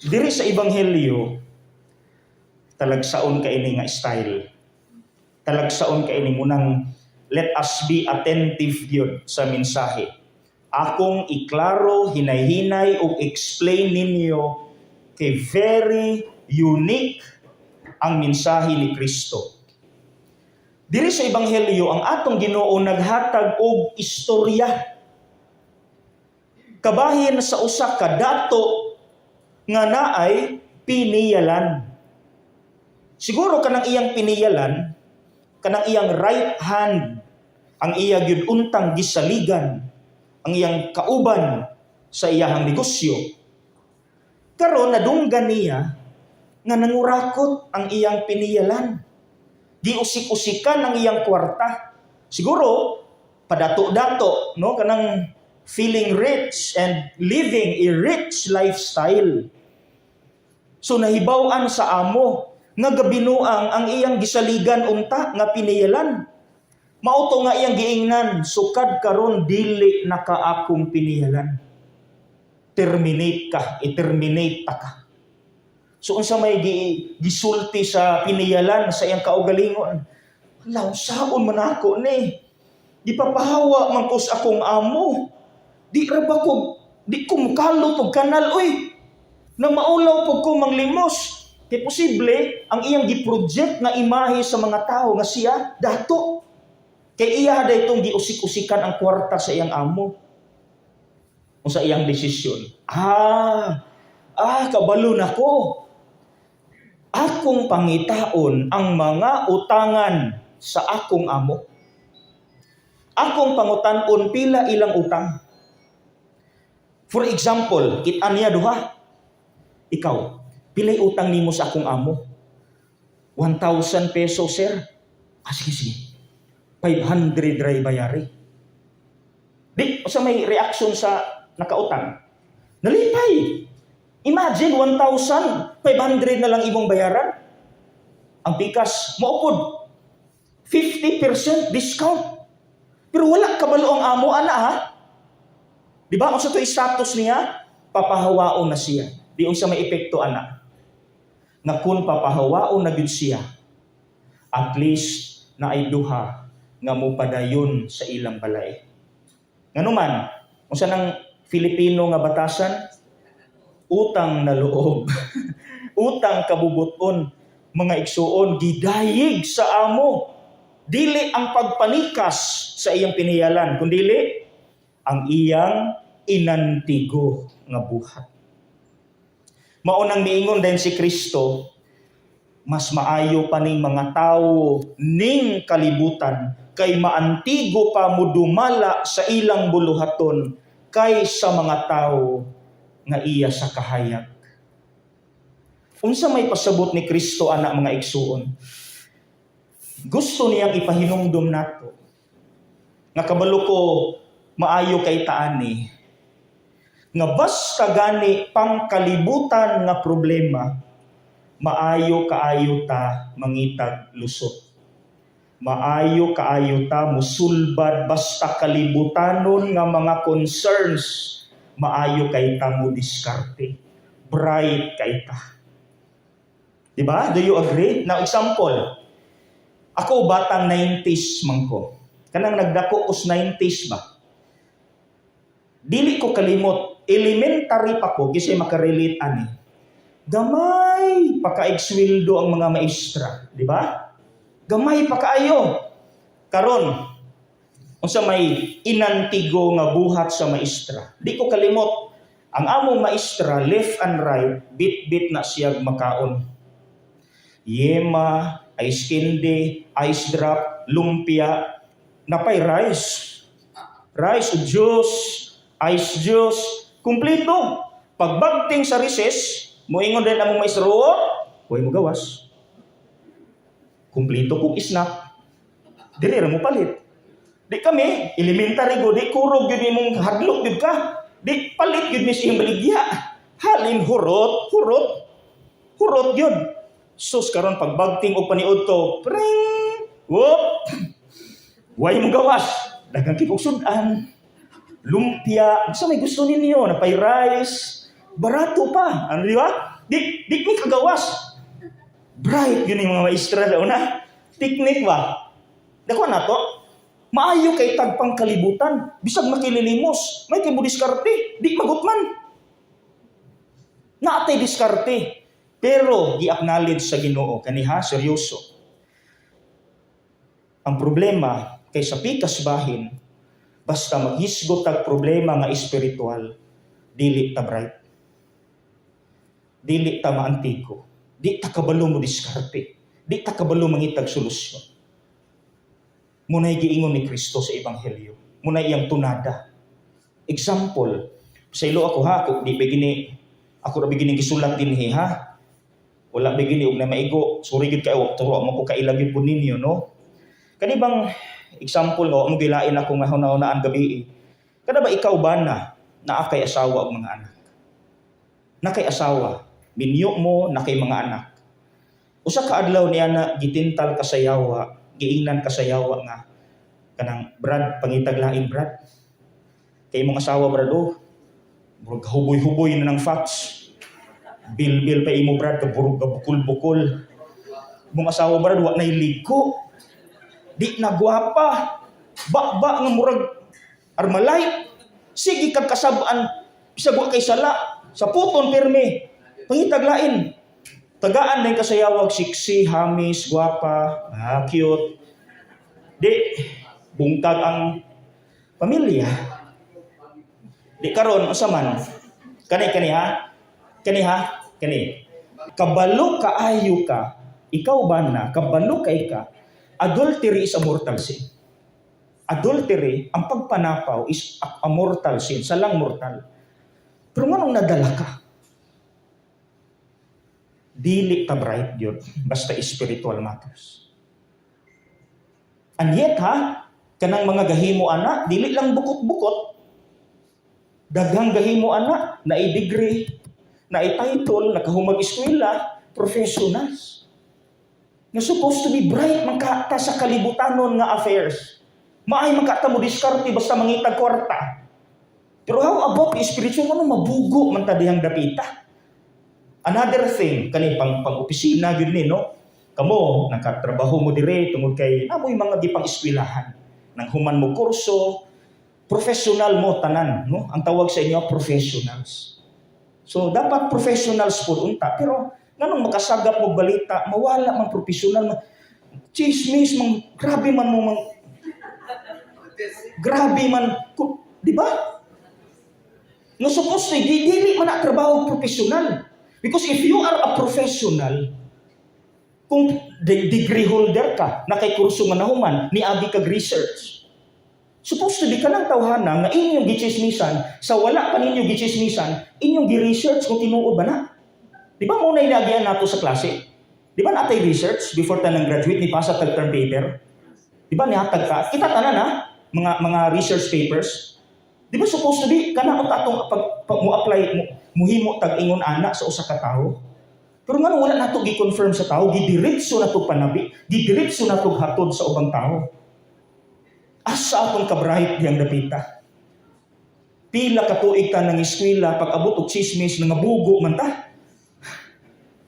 Diri sa ebanghelyo talagsaon ka ini nga style. Talagsaon ka ini munang let us be attentive gyud sa mensahe. Akong iklaro, hinay-hinay ug explain ninyo kay very unique ang mensahe ni Kristo. Diri sa ebanghelyo ang atong Ginoo naghatag og istorya kabahin sa usa ka dato nga naay piniyalan. Siguro kanang iyang piniyalan, kanang iyang right hand, ang iya gyud untang gisaligan, ang iyang kauban sa iyahang negosyo. Karon nadunggan niya nga nangurakot ang iyang piniyalan. Giusik-usikan ang iyang kwarta. Siguro padato-dato no kanang feeling rich and living a rich lifestyle. So nahibaw-an sa amo nga gabinuang ang iyang gisaligan unta nga piniyalan. Mauto nga iyang giingnan sukad karon dili na ka akong. Terminate ka, i-terminate ta ka. So unsa may gi, gisulti sa piniyalan sa iyang kaugalingon? Law saon man ako ni. Gipapahawa man ko sa akong amo. Di ra ba ko di ko og kanal oy. Na maulaw pag ko manglimos. Kay posible ang iyang giproject nga imahe sa mga tao nga siya dato. Kay iya da itong giusik-usikan ang kwarta sa iyang amo. O sa iyang desisyon. Ah, ah, kabalo na ko. Akong pangitaon ang mga utangan sa akong amo. Akong pangutanon pila ilang utang. For example, kitaan niya duha. Ikaw, pilay utang nimo sa akong amo? 1,000 peso, sir. Ah, sige, sige. 500 ray bayari. Di, sa may reaction sa nakautang. Nalipay. Imagine, 1,500 na lang imong bayaran. Ang pikas, maupod. 50% discount. Pero wala kabalo ang amo, ana ha? Di ba? Kung sa to status niya, papahawaon na siya. Di sa may epekto, ana. Nga kung papahawaon na gyud siya, at least na ay duha nga mo padayon sa ilang balay. Nganuman, kung sa nang Filipino nga batasan, utang na loob. utang kabubuton, mga igsuon, gidayig sa amo. Dili ang pagpanikas sa iyang piniyalan, kundili ang iyang inantigo nga buhat. Maunang miingon din si Kristo, mas maayo pa ning mga tao ning kalibutan kay maantigo pa mudumala sa ilang buluhaton kay sa mga tao nga iya sa kahayag. Unsa may pasabot ni Kristo ana mga igsuon? Gusto niyang ipahinumdum nato nga kabalo ko maayo kay taani nga basta gani pangkalibutan nga problema maayo kaayo ta mangitag lusot. Maayo kaayo ta musulbad basta kalibutanon nga mga concerns maayo kay ta mo diskarte. Bright kay ta. Di ba do you agree? Now example ako batang 90s man ko. Kanang nagdako us 90s ba? Dili ko kalimot elementary pa ko kasi makarelate ani. Gamay pakaigsweldo ang mga maestra di ba? Gamay pa kaayo karon unsa may inantigo nga buhat sa maestra. Di ko kalimot ang among maestra left and right bit-bit na siya makaon. Yema ice candy ice drop lumpia napay rice. Rice juice ice juice kumpleto pagbagting sa recess moingon din among maestro huwag mo gawas. Kumpleto kong diri ra mo palit. Di kami elementary go di kurog gyud imong hadlok gyud ka. Di palit gyud mi siyang baligya. Halin hurot hurot hurot gyud sus karon pagbagting og paniudto pring whoop. Way mo gawas. Daghang kikog sudan lumpia sa may gusto ninyo na pay rice barato pa. Ano di ba? Di, di ni kagawas. Bright yun yung mga maestra daw na. Teknik ba? Dako na to. Maayo kay tagpang kalibutan. Bisag makililimos. May kay diskarte. Di magutman. Naatay diskarte. Pero gi-acknowledge sa Ginoo kaniha seryoso. Ang problema kay sa pikas bahin basta maghisgot tag problema nga espiritual dili ta bright. Dili ta maantiko. Di ta kabalo mo diskarte. Di ta kabalo mangitag solusyon. Muna'y giingon ni Kristo sa Ebanghelyo. Muna'y iyang tunada. Example, sa ilo ako ha, kung di begini, ako na begini gisulat din he ha. Wala begini, og na maigo, sorry gid kayo, turo mo ko kailagin po ninyo, no? Kani bang example nga, mo gilain ako nga hunahunaan gabi eh. Kada ba ikaw ba na, naa kay asawa og mga anak? Na kay asawa, minyo mo na kay mga anak. Usa ka adlaw niya na gitintal ka sa yawa, giingnan ka sa yawa nga kanang Brad pangitag lain Brad. Kay mong asawa Brad oh. Murag huboy-huboy na ng facts. Bil-bil pa imo Brad kaburog ka bukol-bukol. Mong asawa Brad wa nay liko. Di na gwapa. Ba-ba nga murag armalay. Sige kag kasabaan bisag wa kay sala. Sa puton pirmi. Pangitag lain. Tagaan din kasayawag, siksi, hamis, gwapa, ah, cute. Di, bungkag ang pamilya. Di karon unsa man? Kani kani ha? Kani ha? Kani. Kabalo kaayo ka, ikaw ba na, kabalo kay ka, adultery is a mortal sin. Adultery, ang pagpanapaw is a, a mortal sin, salang mortal. Pero nganong nadala ka? dili ta bright yun. Basta spiritual matters. And yet ha, kanang mga gahimo ana, dili lang bukot-bukot. Daghang gahimo ana, na degree, na title, nakahumag eskwela, professionals. Nga supposed to be bright makata sa kalibutanon nga affairs. Maay makata mo diskarte basta mangitag kwarta. Pero how about the spiritual ano mabugo man ta dihang dapita? Another thing, kani pang pang opisina gyud ni no. Kamo nakatrabaho mo dire tungod kay amoy mga gipang eskwelahan. Nang human mo kurso, professional mo tanan, no? Ang tawag sa inyo professionals. So dapat professionals po unta pero nganong makasagap mo balita, mawala man professional man chismis man grabe man mo man grabe man di ba? No supposed to, di, dili man trabaho professional. Because if you are a professional, kung de- degree holder ka, na kay kurso nga nahuman, ni agi kag research, supposed to be ka ng tawhana nga inyong gichismisan, sa wala pa ninyo gichismisan, inyong gi-research kung tinuod ba na. Di ba muna inagian nato sa klase? Di ba natay research before ta nang graduate ni pasa tag term paper? Di ba nihatag ka? Kita tanan ha? Mga mga research papers. Di ba supposed to be kana unta atong pag, pag mo apply mo muhimo tag ingon ana sa usa ka tawo. Pero nga wala nato gi-confirm sa tao, gidiretso na to panabi, gidiretso na to hatod sa ubang tao. Asa atong kabright yang dapita. Pila ka tuig ta nang eskwela pag abot og chismis nga bugo man ta.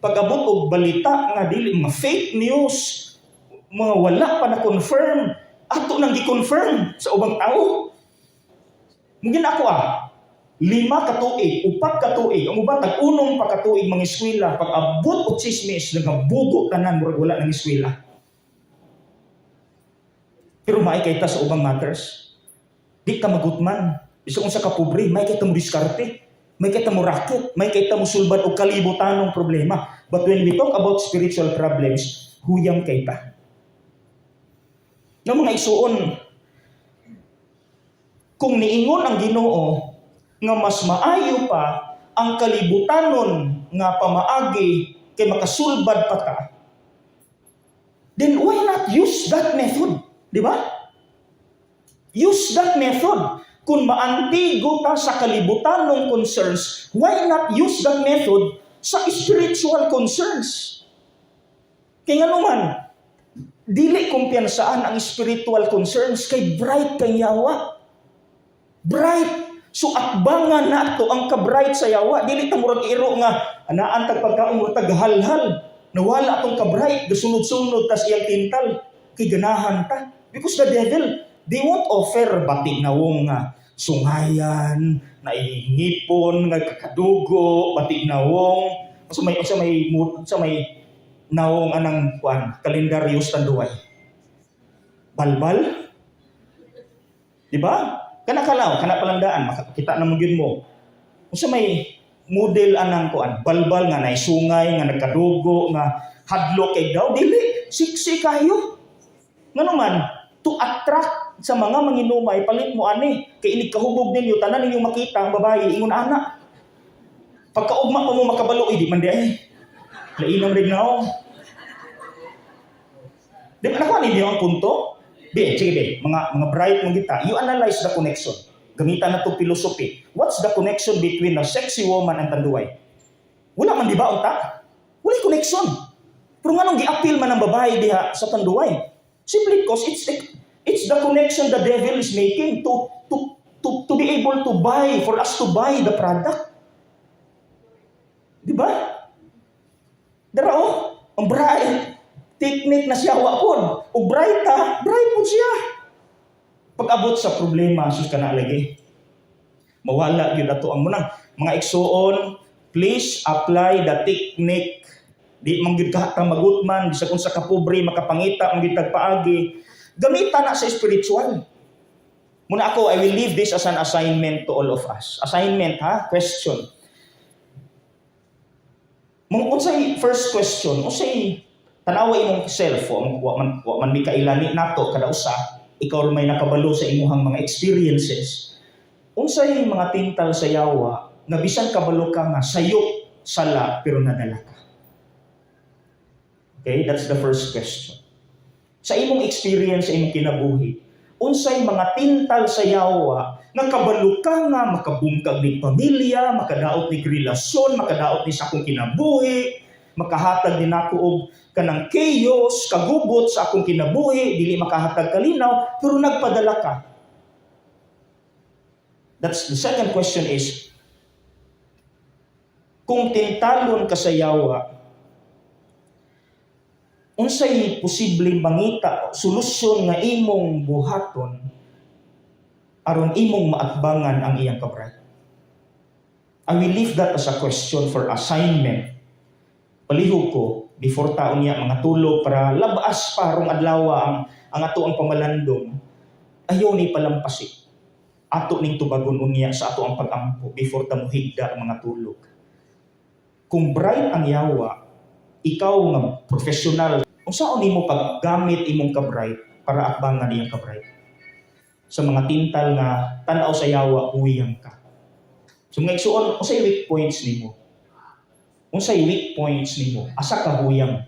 Pag abot og balita nga dili mga fake news, mga wala pa na confirm, ato nang gi-confirm sa ubang tao. Mungkin ako ah, lima ka tuig, upat ka tuig, ang uban tag unong pa ka tuig mga eskwela, pag abot og chismis nga bugo tanan murag wala nang eskwela. Pero may kay sa ubang matters. Di ka magutman. Bisag unsa ka pobre, may kay mo diskarte. May kay ta mo racket, may kay ta mo sulbad og kalibutanong problema. But when we talk about spiritual problems, huyang kay ta. Nga mga isuon, kung niingon ang Ginoo nga mas maayo pa ang kalibutanon nga pamaagi kay makasulbad pa ta, then why not use that method? Di ba? Use that method. Kung maantigo ta sa kalibutanong concerns, why not use that method sa spiritual concerns? Kaya nga naman, dili kumpiyansaan ang spiritual concerns kay bright kay yawa. Bright. So atbangan nato ang kabright sa yawa. Dili ta murag iro nga anaan tag pagkaon mo tag halhal. Nawala atong kabright, gasunod-sunod tas iyang tintal. Kay ganahan ta. Because the devil, they won't offer batik na wong nga sungayan, na ngipon, nga kakadugo, batik na wong. So may sa may sa may nawong anang kuan kalendaryo tanduay. Balbal? Di ba? Kana kalaw, kana palandaan, makakita na gyud mo. Kung sa may model anang kuan, balbal nga naisungay, nga nagkadugo, nga hadlok kay daw, dili, siksi kayo. Nga naman, to attract sa mga manginumay, palit mo ani, kay inig kahubog ninyo, tanan ninyo makita ang babae, ingon ana. Pagkaugma pa mo makabalo, eh, di man di ay. Lainam rin na ako. Di ba nakuha ninyo ang punto? Be, sige be, mga, mga bright mong kita, you analyze the connection. Gamitan na itong philosophy. What's the connection between a sexy woman and tanduay? Wala man di ba unta? Wala connection. Pero nga nung gi-appeal man ng babae diha sa tanduay. Simply because it's the, it's the connection the devil is making to, to, to, to be able to buy, for us to buy the product. Di ba? Dara oh, ang bright. Technique na siya wapon. O bright ha, bright po siya. Pag-abot sa problema, sus ka na lagi. Mawala yun ato ang munang. Mga igsuon, please apply the technique. Di man gyud ka magutman, di sa kung sa kapobre, makapangita, ang gyud paagi. Gamita na sa spiritual. Muna ako, I will leave this as an assignment to all of us. Assignment ha? Question. Mung unsay first question, unsay tanawa imong o wa man wa man mi kailani nato kada usa, ikaw may nakabalo sa imuhang mga experiences. Unsay mga tintal sa yawa nga bisan kabalo ka nga sayop sala pero nadala ka. Okay, that's the first question. Sa imong experience sa imong kinabuhi, unsay mga tintal sa yawa nga kabalo ka nga makabungkag ni pamilya, makadaot ni relasyon, makadaot ni sa akong kinabuhi, makahatag din ako og kanang chaos, kagubot sa akong kinabuhi, dili makahatag kalinaw, pero nagpadala ka. That's the second question is, kung tintalon ka sa yawa, unsay posibleng mangita solusyon nga imong buhaton aron imong maatbangan ang iyang kabrat. I will leave that as a question for assignment. Palihog ko, before taon niya mga tulog para labas parong adlaw ang, ang ato ang pamalandong, ayaw ni palampasi. Ato ning tubagon unya sa ato ang pag-ampo before ta muhigda ang mga tulog. Kung bright ang yawa, ikaw nga professional, kung saan nimo paggamit imong ka-bright para atbangan iyang ka-bright? Sa mga tintal nga tanaw sa yawa, uyang ka. So nga igsuon, unsay weak points nimo? Unsay weak points nimo? Asa ka huyang?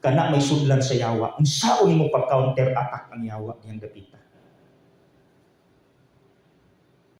Kana may sudlan sa yawa. Unsaon nimo pag-counter attack ang yawa niyang dapita?